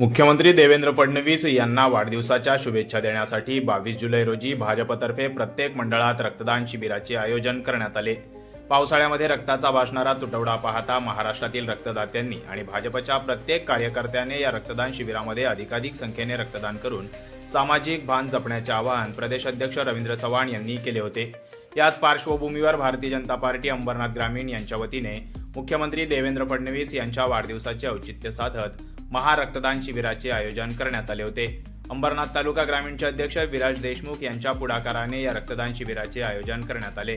मुख्यमंत्री देवेंद्र फडणवीस यांना वाढदिवसाच्या शुभेच्छा देण्यासाठी बावीस जुलै रोजी भाजपतर्फे प्रत्येक मंडळात रक्तदान शिबिराचे आयोजन करण्यात आले. पावसाळ्यामध्ये रक्ताचा भासणारा तुटवडा पाहता महाराष्ट्रातील रक्तदात्यांनी आणि भाजपच्या प्रत्येक कार्यकर्त्याने या रक्तदान शिबिरामध्ये अधिकाधिक संख्येने रक्तदान करून सामाजिक भान जपण्याचे आवाहन प्रदेश अध्यक्ष रवींद्र चव्हाण यांनी केले होते. याच पार्श्वभूमीवर भारतीय जनता पार्टी अंबरनाथ ग्रामीण यांच्या वतीने मुख्यमंत्री देवेंद्र फडणवीस यांच्या वाढदिवसाचे औचित्य साधत महारक्तदान शिबिराचे आयोजन करण्यात आले होते. अंबरनाथ तालुका ग्रामीणचे अध्यक्ष विराज देशमुख यांच्या पुढाकाराने या रक्तदान शिबिराचे आयोजन करण्यात आले.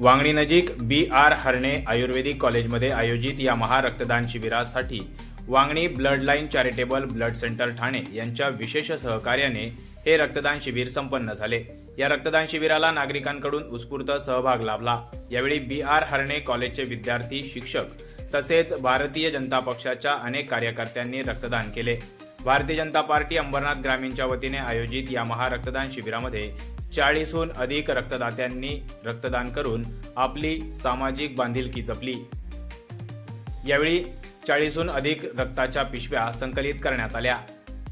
वांगणी नजीक बी आर हरणे आयुर्वेदिक कॉलेजमध्ये आयोजित या महारक्तदान शिबिरासाठी Vangani blood line charitable blood centre Thane यांच्या विशेष सहकार्याने हे रक्तदान शिबिर संपन्न झाले. या रक्तदान शिबिराला नागरिकांकडून उत्स्फूर्त सहभाग लाभला. यावेळी बी आर हरणे कॉलेजचे विद्यार्थी शिक्षक तसेच भारतीय जनता पक्षाच्या अनेक कार्यकर्त्यांनी रक्तदान केले. भारतीय जनता पार्टी अंबरनाथ ग्रामीणच्या वतीने आयोजित या महारक्तदान शिबिरामध्ये चाळीसहून अधिक रक्तदात्यांनी रक्तदान करून आपली सामाजिक बांधिलकी जपली. यावेळी चाळीसहून अधिक रक्ताच्या पिशव्या संकलित करण्यात आल्या.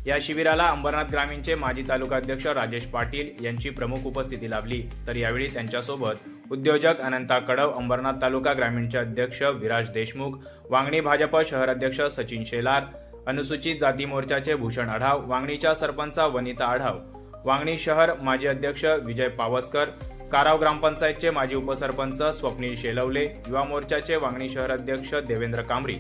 या शिबिराला अंबरनाथ ग्रामीणचे माजी तालुकाध्यक्ष राजेश पाटील यांची प्रमुख उपस्थिती लाभली. तर यावेळी त्यांच्यासोबत उद्योजक अनंता कडव अंबरनाथ तालुका ग्रामीणचे अध्यक्ष विराज देशमुख वांगणी भाजप शहर अध्यक्ष सचिन शेलार अनुसूचित जाती मोर्चाचे भूषण आढाव वांगणीच्या सरपंच वनिता आढाव वांगणी शहर माजी अध्यक्ष विजय पावसकर काराव ग्रामपंचायतचे माजी उपसरपंच स्वप्नील शेलवले युवा मोर्चाचे वांगणी शहर अध्यक्ष देवेंद्र कांबरी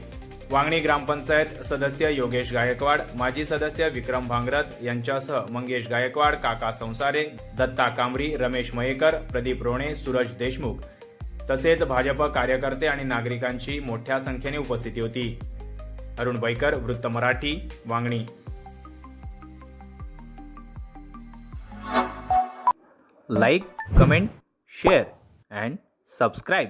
वांगणी ग्रामपंचायत सदस्य योगेश गायकवाड माजी सदस्य विक्रम भांगरत यांच्यासह मंगेश गायकवाड काका संसारे दत्ता कांबरी रमेश मयेकर प्रदीप रोणे सूरज देशमुख. तसेच भाजप कार्यकर्ते आणि नागरिकांची मोठ्या संख्येने उपस्थिती होती. अरुण बैकर वृत्त Marathi Vangani. Like comment share and subscribe.